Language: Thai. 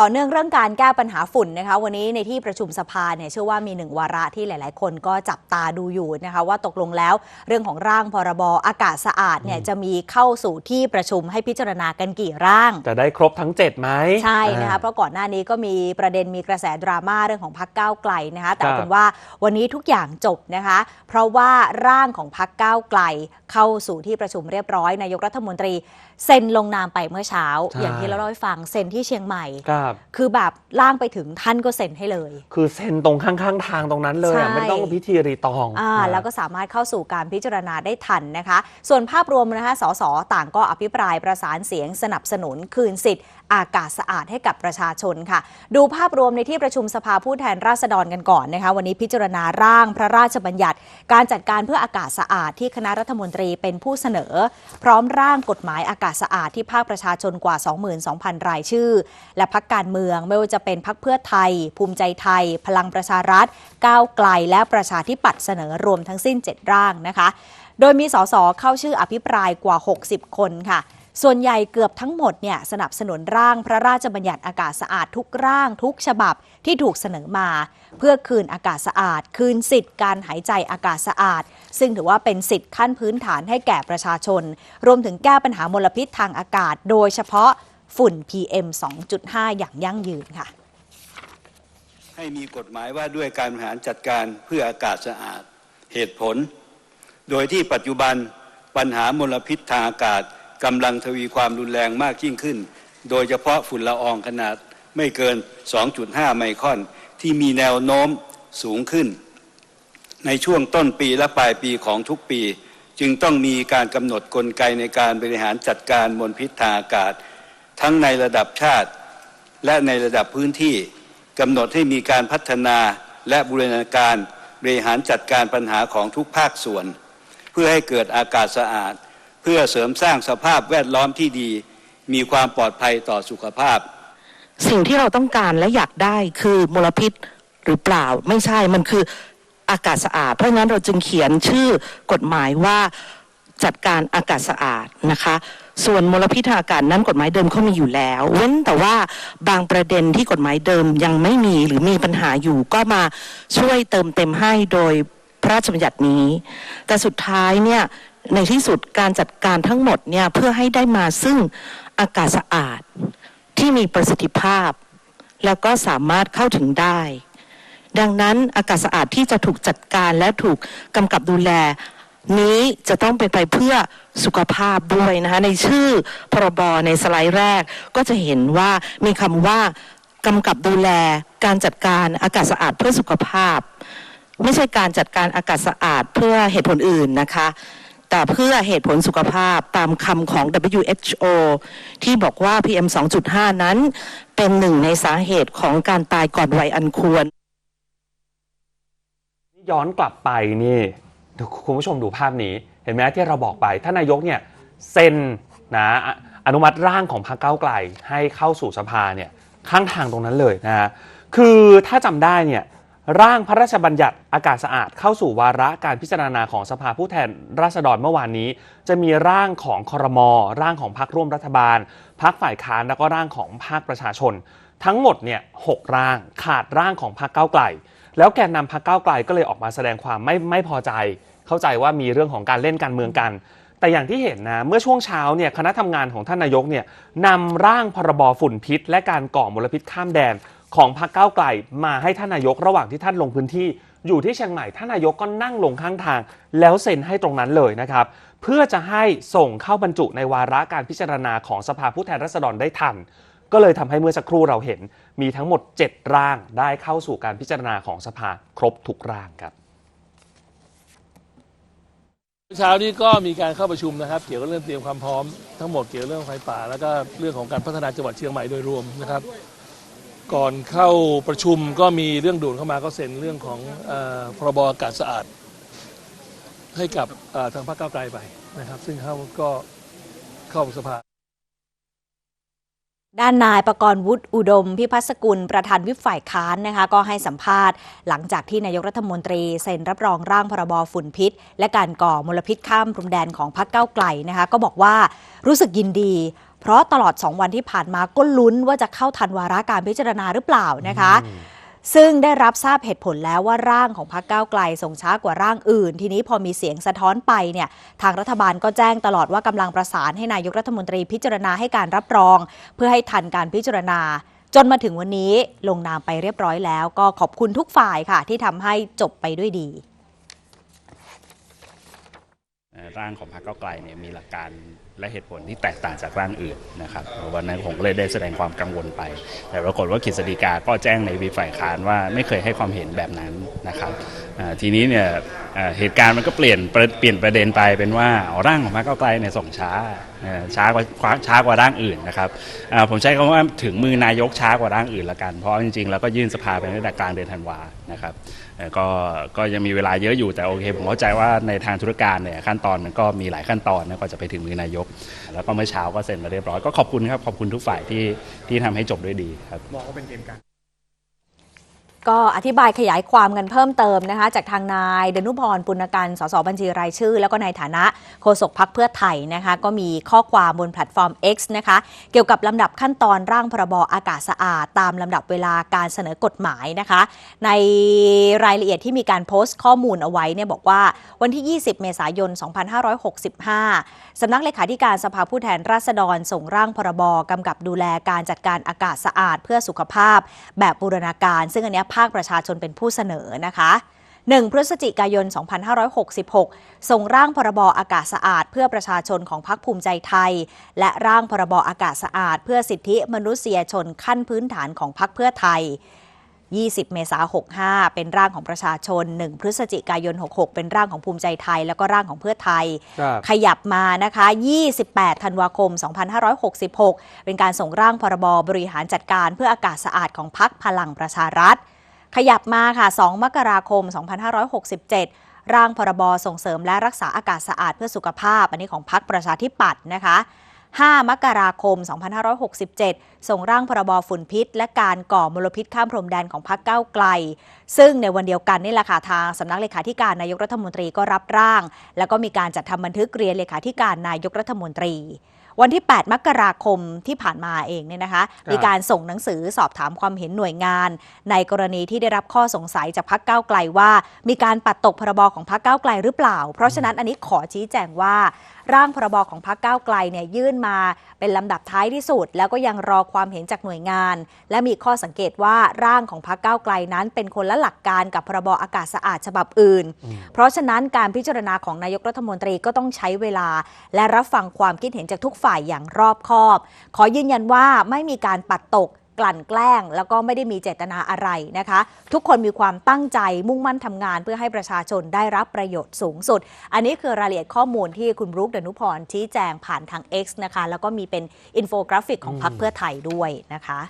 ต่อเนื่องเรื่องการแก้ปัญหาฝุ่นนะคะ วันนี้ในที่ประชุมสภาเนี่ยเชื่อว่ามีหนึ่งวาระที่หลาย ๆ คนก็จับตาดูอยู่นะคะว่าตกลงแล้วเรื่องของร่างพรบอากาศสะอาดเนี่ยจะมีเข้าสู่ที่ประชุมให้พิจารณากันกี่ร่าง จะได้ครบทั้ง 7ไหมใช่นะคะอ่าเพราะก่อนหน้านี้ก็มีประเด็นมีกระแสดราม่าเรื่องของพักก้าวไกลนะคะแต่ครับเอาเป็นว่าวันนี้ทุกอย่างจบนะคะ เพราะว่าร่างของพักก้าวไกลเข้าสู่ที่ประชุมเรียบร้อยนายกรัฐมนตรีเซ็นลงนามไปเมื่อเช้า อย่างที่เราเล่าให้ฟังเซ็นที่เชียงใหม่ครับคือแบบล่างไปถึงท่านก็เซ็นให้เลย คือเซ็นตรงข้างๆ ทางตรงนั้นเลยอะใช่ไม่ต้องพิธีรีตองอ่าแล้วก็สามารถเข้าสู่การพิจารณาได้ทันนะคะ ส่วนภาพรวมนะคะสสต่างก็อภิปรายประสานเสียงสนับสนุนคืนสิทธิ์ อากาศสะอาดให้กับประชาชนค่ะ ดูภาพรวมในที่ประชุมสภาผู้แทนราษฎรกันก่อนนะคะวันนี้พิจารณาร่างพระราชบัญญัติ การจัดการเพื่ออากาศสะอาดที่คณะรัฐมนตรีเป็นผู้เสนอ พร้อมร่างกฎหมายอากาศสะอาดที่ภาคประชาชนกว่า 22,000 รายชื่อ และพักการเมือง ไม่ว่าจะเป็นพักเพื่อไทย ภูมิใจไทย พลังประชารัฐ ก้าวไกล และประชาธิปัตย์เสนอรวมทั้งสิ้น 7 ร่างนะคะ โดยมีสสเข้าชื่ออภิปรายกว่า 60 คนค่ะ ส่วนใหญ่เกือบทั้งหมดเนี่ยสนับสนุนร่างพระราชบัญญัติอากาศสะอาดทุกร่างทุกฉบับที่ถูกเสนอมา เพื่อคืนอากาศสะอาด คืนสิทธิ์การหายใจอากาศสะอาด ซึ่งถือว่าเป็นสิทธิ์ขั้นพื้นฐานให้แก่ประชาชน รวมถึงแก้ปัญหามลพิษทางอากาศ โดยเฉพาะ ฝุ่น PM 2.5 อย่างยั่งยืนค่ะ ให้มีกฎหมายว่าด้วยการบริหารจัดการเพื่ออากาศสะอาดเหตุผล โดยที่ปัจจุบันปัญหามลพิษทางอากาศกำลังทวีความรุนแรงมากยิ่งขึ้น โดยเฉพาะฝุ่นละอองขนาดไม่เกิน 2.5 ไมครอน ที่มีแนวโน้มสูงขึ้น ในช่วงต้นปีและปลายปีของทุกปี จึงต้องมีการกำหนดกลไกในการบริหารจัดการมลพิษทางอากาศ ทั้งในระดับชาติ และในระดับพื้นที่กำหนดให้มีการพัฒนาและบูรณาการบริหารจัดการปัญหาของทุกภาคส่วน เพื่อให้เกิดอากาศสะอาด เพื่อเสริมสร้างสภาพแวดล้อมที่ดี มีความปลอดภัยต่อสุขภาพ สิ่งที่เราต้องการและอยากได้คือมลพิษหรือเปล่าไม่ใช่มันคืออากาศสะอาด เพราะงั้นเราจึงเขียนชื่อกฎหมายว่าจัดการอากาศสะอาดนะคะ ส่วนมลพิษทางอากาศนั้นกฎหมายเดิมเขามีอยู่แล้ว เว้นแต่ว่าบางประเด็นที่กฎหมายเดิมยังไม่มีหรือมีปัญหาอยู่ก็มาช่วยเติมเต็มให้โดยพระราชบัญญัตินี้ แต่สุดท้ายเนี่ยในที่สุดการจัดการทั้งหมดเนี่ยเพื่อให้ได้มาซึ่งอากาศสะอาดที่มีประสิทธิภาพ แล้วก็สามารถเข้าถึงได้ ดังนั้นอากาศสะอาดที่จะถูกจัดการและถูกกำกับดูแล นี้จะต้องเป็นไปเพื่อสุขภาพด้วยนะคะในชื่อพรบในสไลด์แรกก็จะเห็นว่ามีคำว่ากำกับดูแลการจัดการอากาศสะอาดเพื่อสุขภาพ ไม่ใช่การจัดการอากาศสะอาดเพื่อเหตุผลอื่นนะคะ แต่เพื่อเหตุผลสุขภาพตามคำของ WHO ที่บอกว่า PM 2.5 นั้นเป็นหนึ่งในสาเหตุของการตายก่อนวัยอันควร ย้อนกลับไปนี่ คุณผู้ชมดูภาพนี้ เห็นไหมที่เราบอกไปท่านนายกเนี่ยเซ็นนะอนุมัติร่างของพรรคก้าวไกลให้เข้าสู่สภาเนี่ยข้างทางตรงนั้นเลยนะฮะคือถ้าจำได้เนี่ยร่างพระราชบัญญัติอากาศสะอาดเข้าสู่วาระการพิจารณาของสภาผู้แทนราษฎรเมื่อวานนี้ จะมีร่างของคอรมอร่างของพรรคร่วมรัฐบาลพรรคฝ่ายค้านแล้วก็ร่างของภาคประชาชน ทั้งหมดเนี่ยหกร่างขาดร่างของพรรคก้าวไกล แล้วแกนนำพรรคก้าวไกลก็เลยออกมาแสดงความไม่ไม่พอใจ เข้าใจว่ามีเรื่องของการเล่นการเมืองกัน แต่อย่างที่เห็นนะเมื่อช่วงเช้าเนี่ยคณะทำงานของท่านนายกเนี่ยนำร่างพรบฝุ่นพิษ และการก่อมลพิษข้ามแดนของพรรคก้าวไกลมาให้ท่านนายกระหว่างที่ท่านลงพื้นที่ อยู่ที่เชียงใหม่ท่านนายกก็นั่งลงข้างทาง แล้วเซ็นให้ตรงนั้นเลยนะครับ เพื่อจะให้ส่งเข้าบรรจุในวาระการพิจารณาของสภาผู้แทนราษฎรได้ทัน ก็เลยทำให้เมื่อสักครู่เราเห็น มีทั้งหมด 7 ร่างได้เข้าสู่การพิจารณาของสภาครบทุกร่างครับ เช้านี้ก็มีการเข้าประชุมนะครับ เกี่ยวกับเรื่องเตรียมความพร้อมทั้งหมดเกี่ยวกับเรื่องไฟป่า แล้วก็เรื่องของการพัฒนาจังหวัดเชียงใหม่โดยรวมนะครับ ก่อนเข้าประชุมก็มีเรื่องด่วนเข้ามาก็เซ็นเรื่องของเออพรบอากาศสะอาด ให้กับทางพรรคก้าวไกลไปนะครับ ซึ่งเขาก็เข้าสภา ด้านนายประกรณ์วุฒิอุดม พิพัฒสกุลประธานวิปฝ่ายค้านนะคะก็ให้สัมภาษณ์ หลังจากที่นายกรัฐมนตรีเซ็นรับรองร่างพรบฝุ่นพิษ และการก่อมลพิษข้ามพรมแดนของพรรคเก้าไกลนะคะก็บอกว่ารู้สึกยินดี เพราะตลอด 2 วันที่ผ่านมาก็ลุ้นว่าจะเข้าทันวาระการพิจารณาหรือเปล่านะคะ ซึ่งได้รับทราบเหตุผลแล้วว่าร่างของพรรคก้าวไกลส่งช้ากว่าร่างอื่น ทีนี้พอมีเสียงสะท้อนไปเนี่ยทางรัฐบาลก็แจ้งตลอดว่ากำลังประสานให้นายกรัฐมนตรีพิจารณาให้การรับรอง เพื่อให้ทันการพิจารณา จนมาถึงวันนี้ลงนามไปเรียบร้อยแล้ว ก็ขอบคุณทุกฝ่ายค่ะ ที่ทำให้จบไปด้วยดีร่างของพรรคก้าวไกลเนี่ยมีหลักการ และเหตุผลที่แตกต่างจากร่างอื่นนะครับวันนั้นผมก็เลยได้แสดงความกังวลไป แต่ปรากฏว่ากฤษฎีกาก็แจ้งในวิฝ่ายค้านว่าไม่เคยให้ความเห็นแบบนั้นนะครับทีนี้เนี่ยเหตุการณ์มันก็เปลี่ยนเปลี่ยนประเด็นไปเป็นว่าร่างของพรรคก้าไกลเนี่ยส่งช้าช้ากว่าช้ากว่าร่างอื่นนะครับผมใช้คำว่าถึงมือนายกช้ากว่าร่างอื่นละกัน เพราะจริงๆแล้วก็ยื่นสภาไปตั้งแต่กลางเดือนธันวานะครับก็ก็ยังมีเวลาเยอะอยู่แต่โอเค ผมเข้าใจว่าในทางธุรการเนี่ยขั้นตอนมันก็มีหลายขั้นตอนนะกว่าจะไปถึงมือนายกแล้วก็เมื่อเช้าก็เซ็นมาเรียบร้อยก็ขอบคุณครับขอบคุณทุกฝ่ายที่ที่ทำให้จบด้วยดีครับก็ ก็อธิบายขยายความกันเพิ่มเติมนะคะ จากทางนายดนุพรปุณกันสสบัญชีรายชื่อ แล้วก็ในฐานะโฆษกพักเพื่อไทยนะคะ ก็มีข้อความบนแพลตฟอร์ม X นะคะ เกี่ยวกับลำดับขั้นตอนร่างพรบอากาศสะอาด ตามลำดับเวลาการเสนอกฎหมายนะคะ ในรายละเอียดที่มีการโพสต์ข้อมูลเอาไว้เนี่ยบอกว่าวันที่ 20 เมษายน 2565 สำนักเลขาธิการสภาผู้แทนราษฎรส่งร่างพรบกำกับดูแลการจัดการอากาศสะอาด เพื่อสุขภาพ แบบบูรณาการ ซึ่งอันนี้ภาคประชาชนเป็นผู้เสนอนะคะ1พฤศจิกายน 2566 ส่งร่างพรบอากาศสะอาด เพื่อประชาชนของพรรคภูมิใจไทย และร่างพรบอากาศสะอาด เพื่อสิทธิมนุษยชนขั้นพื้นฐานของพรรคเพื่อไทย 20 เมษายน 65 เป็นร่างของประชาชน 1 พฤศจิกายน 66 เป็นร่างของภูมิใจไทย แล้วก็ร่างของเพื่อไทยครับขยับมานะคะ 28 ธันวาคม 2566 เป็นการส่งร่างพรบบริหารจัดการเพื่ออากาศสะอาดของพักพลังประชารัฐ ขยับมาค่ะ 2 มกราคม 2567 ร่างพรบส่งเสริมและรักษาอากาศสะอาดเพื่อสุขภาพ อันนี้ของพักประชาธิปัตย์นะคะ 5 มกราคม 2567 ส่งร่างพรบฝุ่นพิษ และการก่อมลพิษข้ามพรมแดนของพรรคก้าวไกล ซึ่งในวันเดียวกันนี่แหละค่ะทางสำนักเลขาธิการนายกรัฐมนตรีก็รับร่าง แล้วก็มีการจัดทำบันทึกเรียนเลขาธิการนายกรัฐมนตรี วันที่ 8 มกราคมที่ผ่านมาเองเนี่ยนะคะมีการส่งหนังสือสอบถามความเห็นหน่วยงาน ในกรณีที่ได้รับข้อสงสัยจากพรรคก้าวไกลว่า มีการปัดตกพรบของพรรคก้าวไกลหรือเปล่า เพราะฉะนั้นอันนี้ขอชี้แจงว่า ร่างพรบของพรรคก้าวไกลเนี่ยยื่นมาเป็นลำดับท้ายที่สุด แล้วก็ยังรอความเห็นจากหน่วยงาน และมีข้อสังเกตว่าร่างของพรรคก้าวไกลนั้น เป็นคนละหลักการกับพรบอากาศสะอาดฉบับอื่น เพราะฉะนั้นการพิจารณาของนายกรัฐมนตรีก็ต้องใช้เวลา และรับฟังความคิดเห็นจากทุกฝ่ายอย่างรอบคอบ ขอยืนยันว่าไม่มีการปัดตกกลั่นแกล้งแล้วก็ไม่ได้มีเจตนาอะไรนะคะ ทุกคนมีความตั้งใจมุ่งมั่นทำงาน เพื่อให้ประชาชนได้รับประโยชน์สูงสุด อันนี้คือรายละเอียดข้อมูลที่คุณรุกดนุพรชี้แจงผ่านทาง X นะคะ แล้วก็มีเป็นอินโฟกราฟิกของพรรคเพื่อไทยด้วยนะคะ